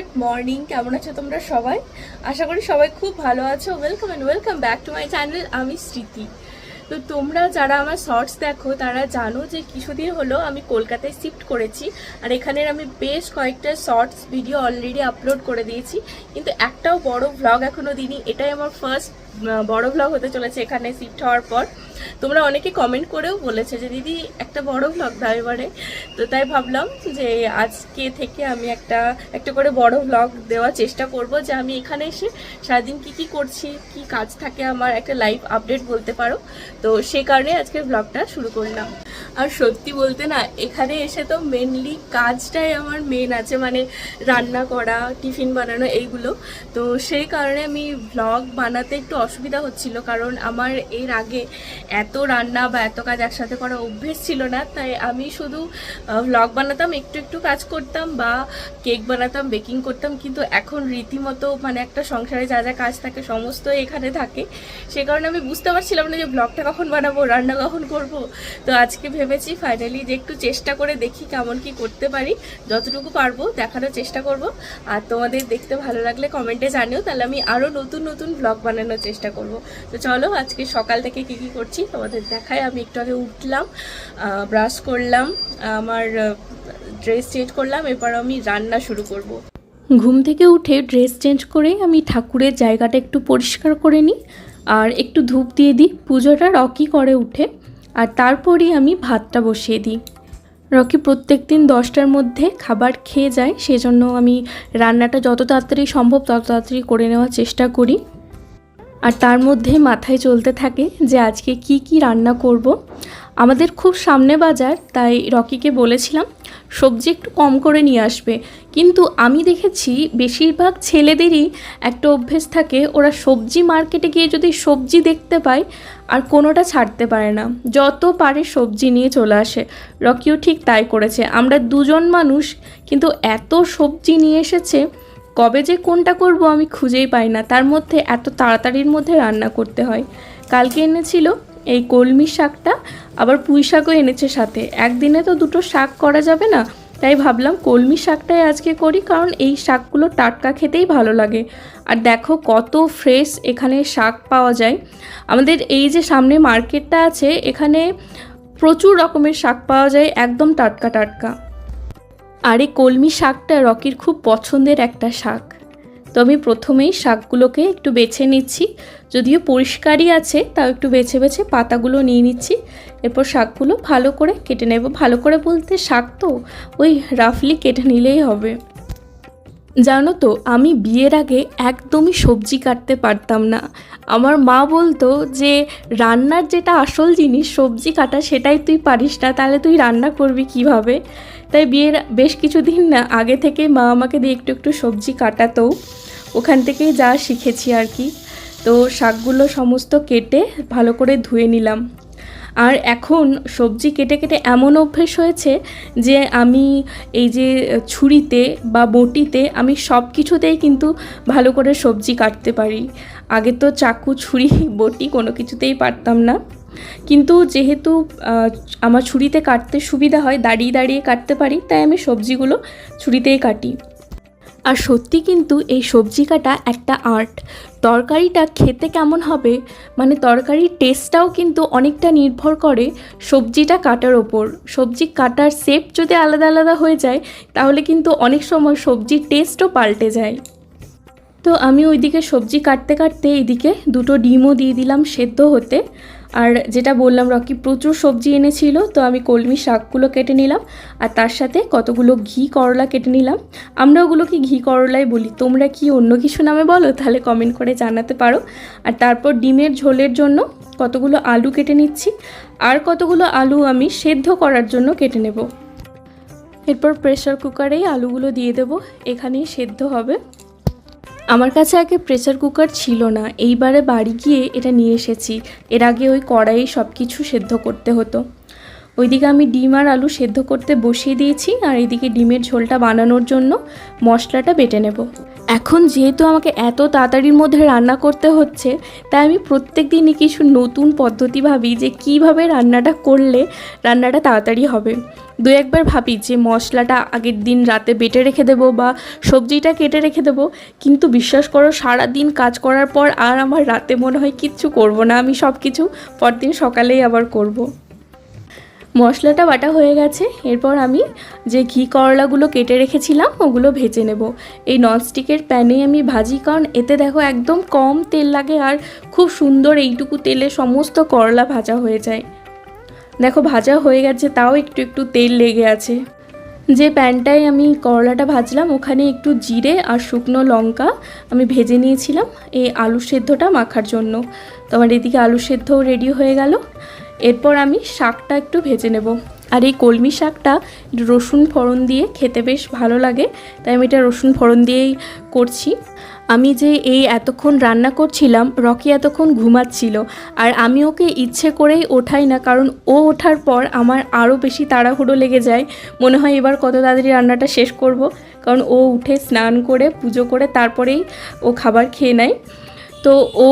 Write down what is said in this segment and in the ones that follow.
Good morning. কেমন আছো তোমরা সবাই? আশা করি সবাই খুব ভালো আছো। Welcome and welcome back to my channel আমি স্মৃতি। তো তোমরা যারা আমার শর্টস দেখো, তারা জানো যে কিছুদিন হলো আমি কলকাতায় শিফট করেছি। আর এখানের আমি বেশ কয়েকটা শর্টস ভিডিও অলরেডি আপলোড করে দিয়েছি। কিন্তু একটাও বড় ভ্লগ এখনও দিইনি। এটাই আমার ফার্স্ট বড় ভ্লগ হতে চলেছে এখানে শিফট হওয়ার পর। তোমরা অনেকে কমেন্ট করেও বলেছে যে, দিদি, একটা বড় ভ্লগ দাও এবারে তো তাই ভাবলাম যে, আজকে থেকে আমি একটা একটা করে বড় ভ্লগ দেওয়ার চেষ্টা করব যে, আমি এখানে এসে সারাদিন কি কি করছি, কি কাজ থাকে আমার, একটা লাইভ আপডেট বলতে পারো। তো সে কারণে আজকের ভ্লগটা শুরু করলাম। আর সত্যি বলতে না, এখানে এসে তো মেনলি কাজটাই আমার মেন আছে মানে রান্না করা, টিফিন বানানো, এইগুলো। তো সেই কারণে আমি ভ্লগ বানাতে একটু অসুবিধা হচ্ছিল, কারণ আমার এর আগে এত রান্না বা এত কাজ একসাথে করা অভ্যেস ছিল না, তাই আমি শুধু ভ্লগ বানাতাম, একটু একটু কাজ করতাম বা কেক বানাতাম বেকিং করতাম, কিন্তু এখন রীতিমতো মানে একটা সংসারে যা যা কাজ থাকে সমস্ত এখানে থাকে। সে কারণে আমি বুঝতে পারছিলাম না যে ব্লগটা কখন বানাবো, রান্না কখন করব। তো আজকে ভেবেছি ফাইনালি যে একটু চেষ্টা করে দেখি কেমন কি করতে পারি, যতটুকু পারব দেখানোর চেষ্টা করব। আর তোমাদের দেখতে ভালো লাগলে কমেন্টে জানিও, তাহলে আমি আরও নতুন নতুন ব্লগ বানানোর চেষ্টা করব। তো চলো আজকে সকাল থেকে কী কী করছি তোমাদের দেখায় আমি একটু আগে উঠলাম ব্রাশ করলাম, আমার ড্রেস চেঞ্জ করলাম, এরপর আমি রান্না শুরু করব। ঘুম থেকে উঠে ড্রেস চেঞ্জ করে আমি ঠাকুরের জায়গাটা একটু পরিষ্কার করে নিই, আর একটু ধূপ দিয়ে দিই। পুজোটা রকি করে উঠে, আর তারপরই আমি ভাতটা বসিয়ে দিই। রকি প্রত্যেক দিন দশটার মধ্যে খাবার খেয়ে যায়, সেজন্য আমি রান্নাটা যত তাড়াতাড়ি সম্ভব তত তাড়াতাড়ি করে নেওয়ার চেষ্টা করি। আর তার মধ্যে মাথায় চলতে থাকে যে আজকে কি কি রান্না করব। আমাদের খুব সামনে বাজার, তাই রকিকে বলেছিলাম, সবজি একটু কম করে নিয়ে আসবে। কিন্তু আমি দেখেছি বেশিরভাগ ছেলেদেরই একটা অভ্যেস থাকে, ওরা সবজি মার্কেটে গিয়ে যদি সবজি দেখতে পায়, আর কোনোটা ছাড়তে পারে না। যত পারে সবজি নিয়ে চলে আসে। রকিও ঠিক তাই করেছে। আমরা দুজন মানুষ, কিন্তু এত সবজি নিয়ে এসেছে কবে যে কোনটা করব আমি খুঁজেই পাই না। তার মধ্যে এত তাড়াতাড়ির মধ্যে রান্না করতে হয়। কালকে এনেছিল এই কলমি শাকটা, আবার পুঁই শাকও এনেছে সাথে। একদিনে তো দুটো শাক করা যাবে না, তাই ভাবলাম কলমি শাকটাই আজকে করি, কারণ এই শাকগুলো টাটকা খেতেই ভালো লাগে। আর দেখো কত ফ্রেশ এখানে শাক পাওয়া যায়। আমাদের এই যে সামনে মার্কেটটা আছে, এখানে প্রচুর রকমের শাক পাওয়া যায়, একদম টাটকা টাটকা। আর এই কলমি শাকটা রকির খুব পছন্দের একটা শাক। তো আমি প্রথমেই শাকগুলোকে একটু বেছে নিচ্ছি। যদিও পরিষ্কারই আছে, তাও একটু বেছে বেছে পাতাগুলো নিয়ে নিচ্ছি। এরপর শাকগুলো ভালো করে কেটে নেব। ভালো করে বলতে শাক তো ওই রাফলি কেটে নিলেই হবে। জানো তো, আমি বিয়ের আগে একদমই সবজি কাটতে পারতাম না। আমার মা বলতো যে, রান্নার যেটা আসল জিনিস সবজি কাটা, সেটাই তুই পারিস না, তাহলে তুই রান্না করবি কীভাবে? তাই বিয়ের বেশ কিছুদিন না, আগে থেকে মা আমাকে দিয়ে একটু একটু সবজি কাটাতো। ওখান থেকেই যা শিখেছি আর কি। তো শাকগুলো সমস্ত কেটে ভালো করে ধুয়ে নিলাম। আর এখন সবজি কেটে কেটে এমন অভ্যেস হয়েছে যে আমি এই যে ছুরিতে বা বটিতে আমি সব কিছুতেই কিন্তু ভালো করে সবজি কাটতে পারি। আগে তো চাকু, ছুরি, বটি কোনো কিছুতেই পারতাম না। কিন্তু যেহেতু আমার ছুরিতে কাটতে সুবিধা হয়, দাঁড়িয়ে দাঁড়িয়ে কাটতে পারি, তাই আমি সবজিগুলো ছুরিতেই কাটি। আর সত্যি কিন্তু এই সবজি কাটা একটা আর্ট তরকারিটা খেতে কেমন হবে? মানে তরকারির টেস্টটাও কিন্তু অনেকটা নির্ভর করে সবজিটা কাটার ওপর। সবজি কাটার শেপ যদি আলাদা আলাদা হয়ে যায়, তাহলে কিন্তু অনেক সময় সবজির টেস্টও পাল্টে যায়। তো আমি ওইদিকে সবজি কাটতে কাটতে এইদিকে দুটো ডিমও দিয়ে দিলাম সেদ্ধ হতে। আর যেটা বললাম, রকি, প্রচুর সবজি এনেছিল, তো আমি কলমি শাকগুলো কেটে নিলাম, আর তার সাথে কতগুলো ঘি করলা কেটে নিলাম। আমরা ওগুলোকে ঘি করলাই বলি, তোমরা কি অন্য কিছু নামে বলো? তাহলে কমেন্ট করে জানাতে পারো। আর তারপর ডিমের ঝোলের জন্য কতগুলো আলু কেটে নিচ্ছি, আর কতগুলো আলু আমি সেদ্ধ করার জন্য কেটে নেব। এরপর প্রেশার কুকারেই আলুগুলো দিয়ে দেবো, এখানেই সেদ্ধ হবে। আমার কাছে আগে প্রেসার কুকার ছিল না, এইবারে বাড়ি গিয়ে এটা নিয়ে এসেছি। এর আগে ওই কড়াই সব কিছু সেদ্ধ করতে হতো। ওইদিকে আমি ডিম আর আলু সেদ্ধ করতে বসিয়ে দিয়েছি, আর এদিকে ডিমের ঝোলটা বানানোর জন্য মশলাটা বেটে নেব। এখন যেহেতু আমাকে এত তাড়াতাড়ির মধ্যে রান্না করতে হচ্ছে, তাই আমি প্রত্যেক দিনই কিছু নতুন পদ্ধতি ভাবি যে কীভাবে রান্নাটা করলে রান্নাটা তাড়াতাড়ি হবে দু একবার ভাবি যে মশলাটা আগের দিন রাতে বেটে রেখে দেবো বা সবজিটা কেটে রেখে দেবো, কিন্তু বিশ্বাস করো সারা দিন কাজ করার পর আর আমার রাতে মনে হয় কিচ্ছু করব না, আমি সব কিছু পরদিন সকালেই আবার করব। মশলাটা বাটা হয়ে গেছে। এরপর আমি যে ঘি করলাগুলো কেটে রেখেছিলাম, ওগুলো ভেজে নেব। এই ননস্টিকের প্যানে আমি ভাজি, কারণ এতে দেখো একদম কম তেল লাগে আর খুব সুন্দর এইটুকু তেলে সমস্ত করলা ভাজা হয়ে যায়। দেখো ভাজা হয়ে গেছে, তাও একটু একটু তেল লেগে আছে। যে প্যানটায় আমি করলাটা ভাজলাম, ওখানে একটু জিরে আর শুকনো লঙ্কা আমি ভেজে নিয়েছিলাম। এই আলু সেদ্ধটা মাখার জন্য। তো আমার এদিকে আলু সেদ্ধও রেডি হয়ে গেল। এরপর আমি শাকটা একটু ভেজে নেব। আর এই কলমি শাকটা রসুন ফোড়ন দিয়ে খেতে বেশ ভালো লাগে, তাই আমি এটা রসুন ফোড়ন দিয়েই করছি। আমি যে এই এতক্ষণ রান্না করছিলাম, রকি এতক্ষণ ঘুমাচ্ছিল, আর আমি ওকে ইচ্ছে করেই ওঠাই না, কারণ ও ওঠার পর আমার আরও বেশি তাড়াহুড়ো লেগে যায়। মনে হয় এবার কত তাড়াতাড়ি রান্নাটা শেষ করব, কারণ ও উঠে স্নান করে, পুজো করে, তারপরেই ও খাবার খেয়ে নেয়। তো ও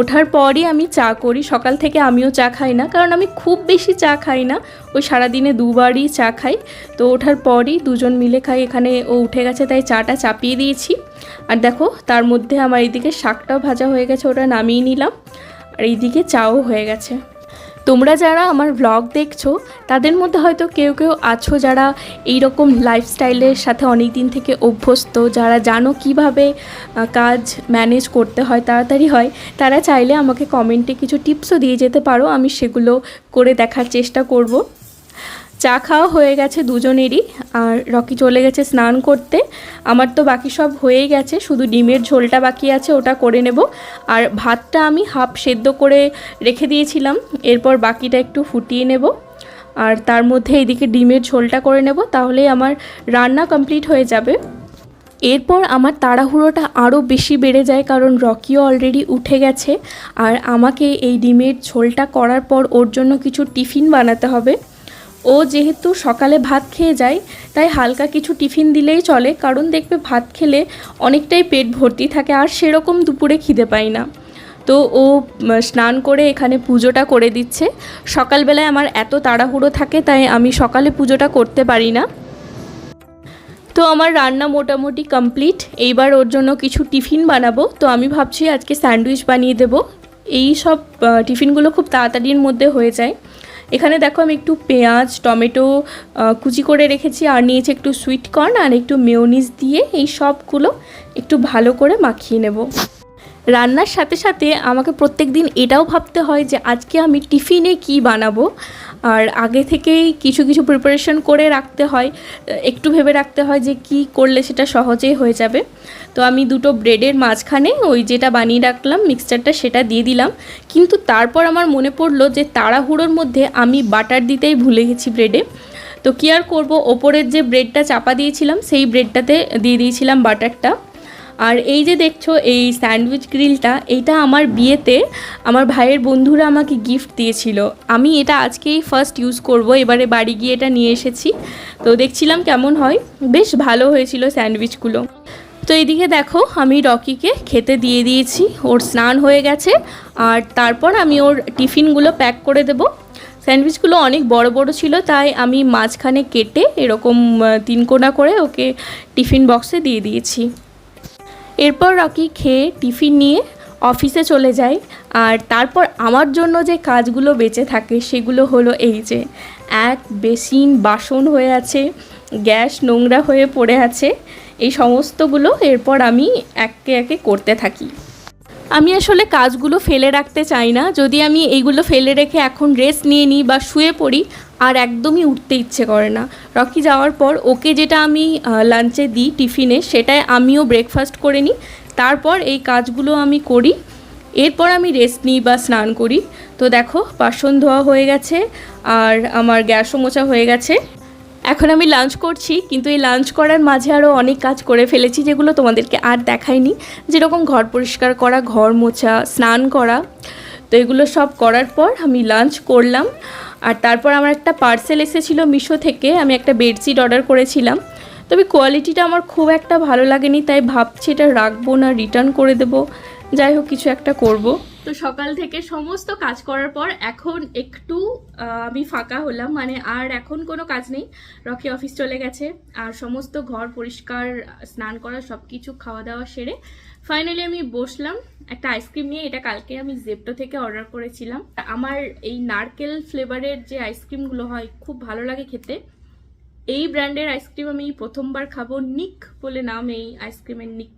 ওঠার পরই আমি চা করি। সকাল থেকে আমিও চা খাই না, কারণ আমি খুব বেশি চা খাই না। ওই সারাদিনে দুবারই চা খাই তো ওঠার পরই দুজন মিলে খাই। এখানে ও উঠে গেছে, তাই চাটা চাপিয়ে দিয়েছি। আর দেখো, তার মধ্যে আমার এইদিকে শাকটাও ভাজা হয়ে গেছে, ওটা নামিয়ে নিলাম। আর এইদিকে চাও হয়ে গেছে। তোমরা যারা আমার ব্লগ দেখছ, তাদের মধ্যে হয়তো কেউ কেউ আছো যারা এই রকম লাইফস্টাইলের সাথে অনেক দিন থেকে অভ্যস্ত, যারা জানো কীভাবে কাজ ম্যানেজ করতে হয়, তাড়াতাড়ি হয়, তারা চাইলে আমাকে কমেন্টে কিছু টিপসও দিয়ে যেতে পারো, আমি সেগুলো করে দেখার চেষ্টা করব। চা খাওয়া হয়ে গেছে দুজনেরই, আর রকি চলে গেছে স্নান করতে। আমার তো বাকি সব হয়েই গেছে, শুধু ডিমের ঝোলটা বাকি আছে, ওটা করে নেব। আর ভাতটা আমি হাফ সেদ্ধ করে রেখে দিয়েছিলাম, এরপর বাকিটা একটু ফুটিয়ে নেব। আর তার মধ্যে এদিকে ডিমের ঝোলটা করে নেব, তাহলেই আমার রান্না কমপ্লিট হয়ে যাবে। এরপর আমার তাড়াহুড়োটা আরও বেশি বেড়ে যায়, কারণ রকিও অলরেডি উঠে গেছে। আর আমাকে এই ডিমের ঝোলটা করার পর ওর জন্য কিছু টিফিন বানাতে হবে। ও যেহেতু সকালে ভাত খেয়ে যায়, তাই হালকা কিছু টিফিন দিলেই চলে, কারণ দেখবে ভাত খেলে অনেকটাই পেট ভর্তি থাকে আর সেরকম দুপুরে খিদে পাই না। তো ও স্নান করে এখানে পুজোটা করে দিচ্ছে। সকালবেলায় আমার এত তাড়াহুড়ো থাকে, তাই আমি সকালে পুজোটা করতে পারি না। তো আমার রান্না মোটামুটি কমপ্লিট। এইবার ওর জন্য কিছু টিফিন বানাবো। তো আমি ভাবছি আজকে স্যান্ডউইচ বানিয়ে দেবো। এই সব টিফিনগুলো খুব তাড়াতাড়ির মধ্যে হয়ে যায়। এখানে দেখো আমি একটু পেঁয়াজ, টমেটো কুচি করে রেখেছি, আর নিয়েছি একটু সুইট কর্ন আর একটু মেয়োনিজ দিয়ে এই সবগুলো একটু ভালো করে মাখিয়ে নেব। রান্নার সাথে সাথে আমাকে প্রত্যেক দিন এটাও ভাবতে হয় যে আজকে আমি টিফিনে কি বানাবো। আর আগে থেকেই কিছু কিছু প্রিপারেশন করে রাখতে হয়। একটু ভেবে রাখতে হয় যে কি করলে সেটা সহজেই হয়ে যাবে। তো আমি দুটো ব্রেডের মাঝখানে ওই যেটা বানিয়ে রাখলাম মিক্সচারটা সেটা দিয়ে দিলাম। কিন্তু তারপর আমার মনে পড়ল যে তাড়াহুড়োর মধ্যে আমি বাটার দিতেই ভুলে গেছি ব্রেডে তো কি আর করব? ওপরের যে ব্রেডটা চাপা দিয়েছিলাম, সেই ব্রেডটাতে দিয়ে দিয়েছিলাম বাটারটা আর এই যে দেখছ এই স্যান্ডউইচ গ্রিলটা এইটা আমার বিয়েতে আমার ভাইয়ের বন্ধুরা আমাকে গিফট দিয়েছিল। আমি এটা আজকেই ফার্স্ট ইউজ করব এবারে বাড়ি গিয়ে এটা নিয়ে এসেছি। তো দেখছিলাম কেমন হয়। বেশ ভালো হয়েছিল স্যান্ডউইচগুলো। তো এইদিকে দেখো আমি রকিকে খেতে দিয়ে দিয়েছি। ওর স্নান হয়ে গেছে আর তারপর আমি ওর টিফিনগুলো প্যাক করে দেবো। স্যান্ডউইচগুলো অনেক বড় বড় ছিল তাই আমি মাঝখানে কেটে এরকম আহ, তিন কোনা করে ওকে টিফিন বক্সে দিয়ে দিয়েছি। এরপর রকি খেয়ে টিফিন নিয়ে অফিসে চলে যাই আর তারপর আমার জন্য যে কাজগুলো বেঁচে থাকে সেগুলো হলো এই যে, এক বেসিন বাসন হয়ে আছে, গ্যাস নোংরা হয়ে পড়ে আছে, এই সমস্তগুলো এরপর আমি একে একে করতে থাকি। আমি আসলে কাজগুলো ফেলে রাখতে চাই না। যদি আমি এইগুলো ফেলে রেখে এখন রেস্ট নিয়ে নিই বা শুয়ে পড়ি, আর একদমই উঠতে ইচ্ছে করে না। রকি যাওয়ার পর ওকে যেটা আমি লাঞ্চে দিই টিফিনে সেটাই আমিও ব্রেকফাস্ট করে নিই। তারপর এই কাজগুলো আমি করি। এরপর আমি রেস্ট নিই বা স্নান করি। তো দেখো, বাসন ধোয়া হয়ে গেছে, আর আমার গ্যাসও মোছা হয়ে গেছে। এখন আমি লাঞ্চ করছি, কিন্তু এই লাঞ্চ করার মাঝে আরও অনেক কাজ করে ফেলেছি যেগুলো তোমাদেরকে আর দেখাইনি। যেরকম ঘর পরিষ্কার করা, ঘর মোছা, স্নান করা, তো এগুলো সব করার পর আমি লাঞ্চ করলাম। আর তারপর আমার একটা পার্সেল এসেছিল মিশো থেকে, আমি একটা বেডশিট অর্ডার করেছিলাম। তবে কোয়ালিটিটা আমার খুব একটা ভালো লাগেনি, তাই ভাবছি এটা রাখব না রিটার্ন করে দেবো। যাই হোক, কিছু একটা করব। তো সকাল থেকে সমস্ত কাজ করার পর এখন একটু আমি ফাঁকা হলাম। মানে আর এখন কোনো কাজ নেই। রকি অফিস চলে গেছে। আর সমস্ত ঘর পরিষ্কার, স্নান করা সব কিছু খাওয়া দাওয়া সেরে ফাইনালি আমি বসলাম। একটা আইসক্রিম নিয়ে এটা কালকে আমি জেপটো থেকে অর্ডার করেছিলাম। আমার এই নারকেল ফ্লেভারের যে আইসক্রিমগুলো হয়, খুব ভালো লাগে খেতে। এই ব্র্যান্ডের আইসক্রিম আমি প্রথমবার খাব। নিক বলে নাম এই আইসক্রিমের নিক।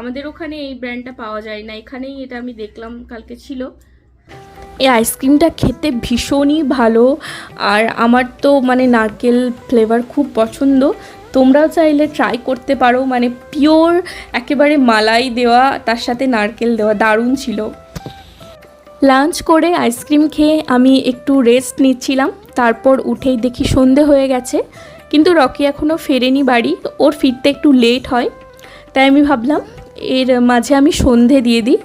আমাদের ওখানে এই ব্র্যান্ডটা পাওয়া যায় না, এখানেই এটা আমি দেখলাম, কালকে ছিল। এই আইসক্রিমটা খেতে ভীষণই ভালো, আর আমার তো মানে নারকেল ফ্লেভার খুব পছন্দ। তোমরাও চাইলে ট্রাই করতে পারো মানে পিওর একেবারে মালাই দেওয়া, তার সাথে নারকেল দেওয়া, দারুণ ছিল। লাঞ্চ করে আইসক্রিম খেয়ে আমি একটু রেস্ট নিচ্ছিলাম, তারপর উঠেই দেখি সন্ধে হয়ে গেছে। কিন্তু রকি এখনও ফেরেনি বাড়ি, ওর ফিরতে একটু লেট হয়, তাই আমি ভাবলাম এর মাঝে আমি সন্ধে দিয়ে দিই।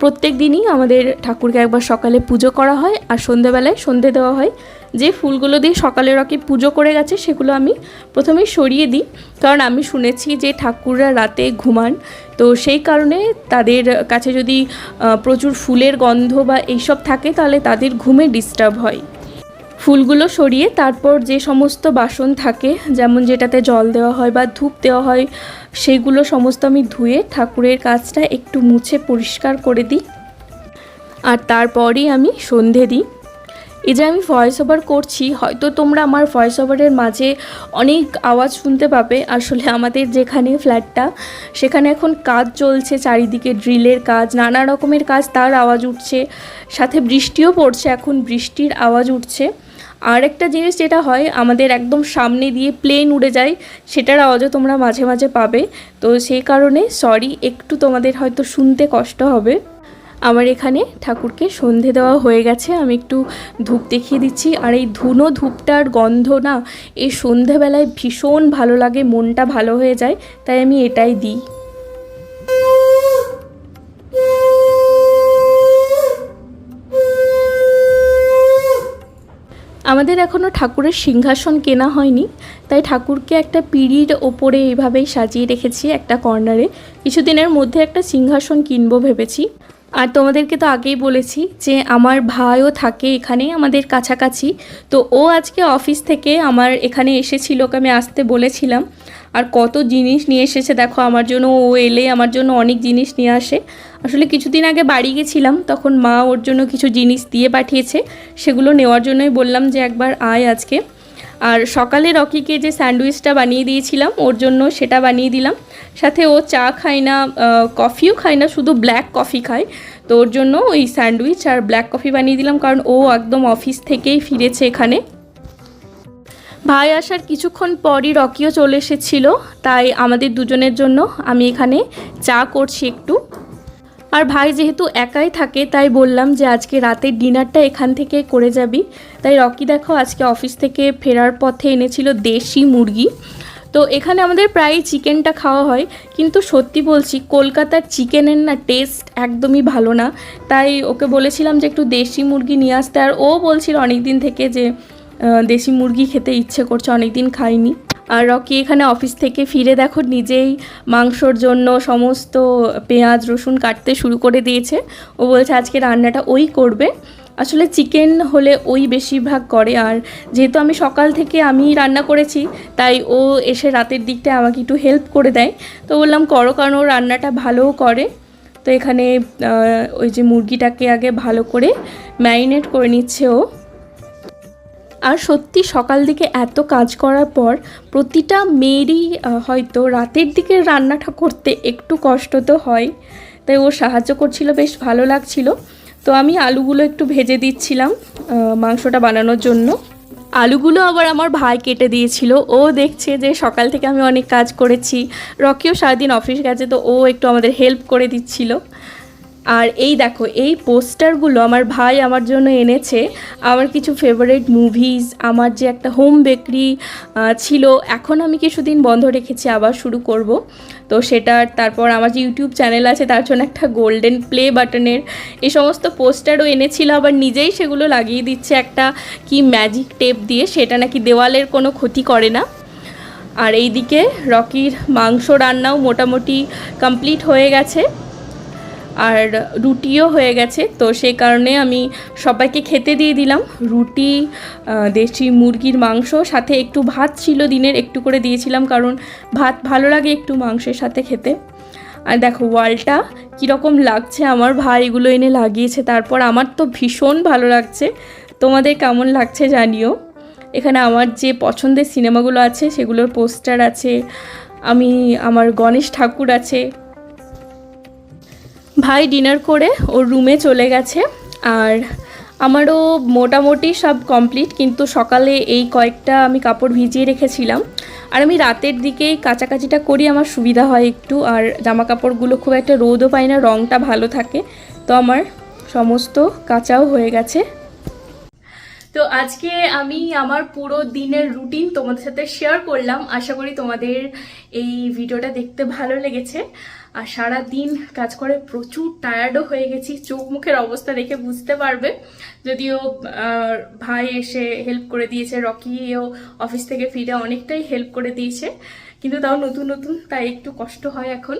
প্রত্যেক দিনই আমাদের ঠাকুরকে একবার সকালে পুজো করা হয় আর সন্ধেবেলায় সন্ধে দেওয়া হয়। যে ফুলগুলো দিয়ে সকালে রকি পুজো করে গেছে সেগুলো আমি প্রথমেই সরিয়ে দিই। কারণ আমি শুনেছি যে ঠাকুররা রাতে ঘুমান। তো সেই কারণে তাদের কাছে যদি প্রচুর ফুলের গন্ধ বা এইসব থাকে তাহলে তাদের ঘুমে ডিস্টার্ব হয়। ফুলগুলো সরিয়ে তারপর যে সমস্ত বাসন থাকে, যেমন যেটাতে জল দেওয়া হয় বা ধূপ দেওয়া হয় সেইগুলো সমস্ত আমি ধুয়ে ঠাকুরের কাজটা একটু মুছে পরিষ্কার করে দিই। আর তারপরেই আমি সন্ধে দিই। এই যে আমি ভয়েস ওভার করছি, হয়তো তোমরা আমার ভয়েস ওভারের মাঝে অনেক আওয়াজ শুনতে পাবে। আসলে আমাদের যেখানে ফ্ল্যাটটা সেখানে এখন কাজ চলছে, চারিদিকে ড্রিলের কাজ, নানা রকমের কাজ, তার আওয়াজ উঠছে। সাথে বৃষ্টিও পড়ছে, এখন বৃষ্টির আওয়াজ উঠছে। আর একটা জিনিস যেটা হয়, আমাদের একদম সামনে দিয়ে প্লেন উড়ে যায়, সেটার আওয়াজও তোমরা মাঝে মাঝে পাবে। তো সেই কারণে সরি একটু তোমাদের হয়তো শুনতে কষ্ট হবে। আমার এখানে ঠাকুরকে সন্ধে দেওয়া হয়ে গেছে, আমি একটু ধূপ দেখিয়ে দিচ্ছি। আর এই ধুনো ধূপটার গন্ধ না, এই সন্ধেবেলায় ভীষণ ভালো লাগে, মনটা ভালো হয়ে যায়, তাই আমি এটাই দিই। আমাদের এখনও ঠাকুরের সিংহাসন কেনা হয়নি, তাই ঠাকুরকে একটা পিঁড়ির ওপরে এইভাবেই সাজিয়ে রেখেছি একটা কর্নারে। কিছুদিনের মধ্যে একটা সিংহাসন কিনবো ভেবেছি। আর তোমাদেরকে তো আগেই বলেছি যে আমার ভাইও থাকে এখানে আমাদের কাছাকাছি, তো ও আজকে অফিস থেকে আমার এখানে এসেছিল, ওকে আমি আসতে বলেছিলাম। আর কত জিনিস নিয়ে এসেছে, দেখো, আমার জন্য ও এলে, আমার জন্য অনেক জিনিস নিয়ে আসে। আসলে কিছুদিন আগে বাড়ি গেছিলাম, তখন মা ওর জন্য কিছু জিনিস দিয়ে পাঠিয়েছে, সেগুলো নেওয়ার জন্যই বললাম যে একবার আয় আজকে। আর সকালে রকিকে যে স্যান্ডউইচটা বানিয়ে দিয়েছিলাম, ওর জন্য সেটা বানিয়ে দিলাম। সাথে ও চা খায় না কফিও খায় না, শুধু ব্ল্যাক কফি খায়। তো ওর জন্য ওই স্যান্ডউইচ আর ব্ল্যাক কফি বানিয়ে দিলাম, কারণ ও একদম অফিস থেকেই ফিরেছে এখানে। ভাই আসার কিছুক্ষণ পরই রকিও চলে এসেছিল, তাই আমাদের দুজনের জন্য আমি এখানে চা করছি একটু। আর ভাই যেহেতু একাই থাকে, তাই বললাম যে আজকে রাতের ডিনারটা এখান থেকে করে যাবি। তাই রকি দেখো আজকে অফিস থেকে ফেরার পথে এনেছিল দেশি মুরগি। তো এখানে আমাদের প্রায় চিকেনটা খাওয়া হয়, কিন্তু সত্যি বলছি কলকাতার চিকেনের না টেস্ট একদমই ভালো না। তাই ওকে বলেছিলাম যে একটু দেশি মুরগি নিয়ে আসতে, আর ও বলছিল অনেক দিন থেকে যে দেশি মুরগি খেতে ইচ্ছে করছে অনেক দিন খাইনি। আর রকি এখানে অফিস থেকে ফিরে দেখো নিজেই মাংসর জন্য সমস্ত পেঁয়াজ, রসুন কাটতে শুরু করে দিয়েছে। ও বলছে আজকে রান্নাটা ওই করবে। আসলে চিকেন হলে ওই বেশিরভাগ করে আর যেহেতু আমি সকাল থেকে আমি রান্না করেছি, তাই ও এসে রাতের দিকটা আমাকে একটু হেল্প করে দেয়। তো বললাম, করো কারণ ও রান্নাটা ভালোও করে। তো এখানে ওই যে মুরগিটাকে আগে ভালো করে ম্যারিনেট করে নিচ্ছে ও। আর সত্যি সকাল দিকে এত কাজ করার পর প্রতিটা মেয়েরই হয়তো রাতের দিকে রান্নাটা করতে একটু কষ্ট তো হয়। তাই ও সাহায্য করছিল, বেশ ভালো লাগছিল। তো আমি আলুগুলো একটু ভেজে দিচ্ছিলাম মাংসটা বানানোর জন্য। আলুগুলো আবার আমার ভাই কেটে দিয়েছিল। ও দেখছে যে সকাল থেকে আমি অনেক কাজ করেছি। রকিও সারাদিন অফিস গেছে, তো ও একটু আমাদের হেল্প করে দিচ্ছিল। আর এই দেখো, এই পোস্টারগুলো আমার ভাই আমার জন্য এনেছে। আমার কিছু ফেভারিট মুভিজ আমার যে একটা হোম বেকারি ছিল, এখন আমি কিছুদিন বন্ধ রেখেছি, আবার শুরু করব। তো সেটার তারপর আমার যে ইউটিউব চ্যানেল আছে, তার জন্য একটা গোল্ডেন প্লে বাটনের এই সমস্ত পোস্টারও এনেছিল, আবার নিজেই সেগুলো লাগিয়ে দিচ্ছে একটা কি ম্যাজিক টেপ দিয়ে, সেটা নাকি দেওয়ালের কোনো ক্ষতি করে না। আর এইদিকে রকির মাংস রান্নাও মোটামুটি কমপ্লিট হয়ে গেছে। আর রুটিও হয়ে গেছে। তো সেই কারণে আমি সবাইকে খেতে দিয়ে দিলাম। রুটি দেশি মুরগির মাংস, সাথে একটু ভাত ছিল দিনের, একটু করে দিয়েছিলাম কারণ ভাত ভালো লাগে একটু মাংসের সাথে খেতে। আর দেখো, ওয়ালটা কীরকম লাগছে আমার ভাই, এগুলো এনে লাগিয়েছে। তারপর আমার তো ভীষণ ভালো লাগছে। তোমাদের কেমন লাগছে জানিও। এখানে আমার যে পছন্দের সিনেমাগুলো আছে, সেগুলোর পোস্টার আছে। আমি, আমার গণেশ ঠাকুর আছে। ভাই ডিনার করে ওর রুমে চলে গেছে আর আমারও মোটামুটি সব কমপ্লিট, কিন্তু সকালে এই কয়েকটা আমি কাপড় ভিজিয়ে রেখেছিলাম। আর আমি রাতের দিকেই কাচাকাচিটা করি, আমার সুবিধা হয় একটু। আর জামা কাপড়গুলো খুব একটা রোদও পায় না রঙটা ভালো থাকে। তো আমার সমস্ত কাঁচাও হয়ে গেছে। তো আজকে আমি আমার পুরো দিনের রুটিন তোমাদের সাথে শেয়ার করলাম। আশা করি তোমাদের এই ভিডিওটা দেখতে ভালো লেগেছে। আর সারা দিন কাজ করে প্রচুর টায়ার্ডও হয়ে গেছি। চোখ মুখের অবস্থা দেখে বুঝতে পারবে। যদিও ভাই এসে হেল্প করে দিয়েছে রকিও অফিস থেকে ফিরে অনেকটাই হেল্প করে দিয়েছে। কিন্তু তাও নতুন নতুন, তাই একটু কষ্ট হয় এখন।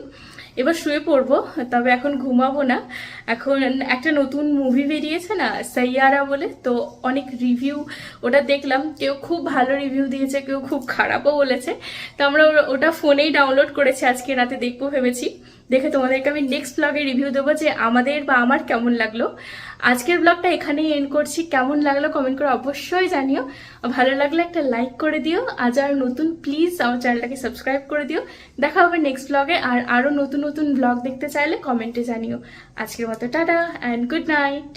এবার শুয়ে পড়ব, তবে এখন ঘুমাবো না। এখন একটা নতুন মুভি বেরিয়েছে না, সাইয়ারা বলে, তো অনেক রিভিউ ওটা দেখলাম। কেউ খুব ভালো রিভিউ দিয়েছে, কেউ খুব খারাপও বলেছে। তো আমরা ওটা- ওটা ফোনেই ডাউনলোড করেছি, আজকে রাতে দেখব ভেবেছি। দেখে তোমাদেরকে আমি নেক্সট ব্লগে রিভিউ দেবো যে আমাদের বা আমার কেমন লাগল। আজকের ব্লগটা এখানেই এন্ড করছি। কেমন লাগল কমেন্ট করে অবশ্যই জানিও। ভালো লাগলে একটা লাইক করে দিও। আজ আর নতুন প্লিজ আমার চ্যানেলটাকে সাবস্ক্রাইব করে দিও। দেখা হবে নেক্সট ব্লগে আর আরও নতুন নতুন ব্লগ দেখতে চাইলে কমেন্টে জানিও। আজকের মতো টাটা অ্যান্ড গুড নাইট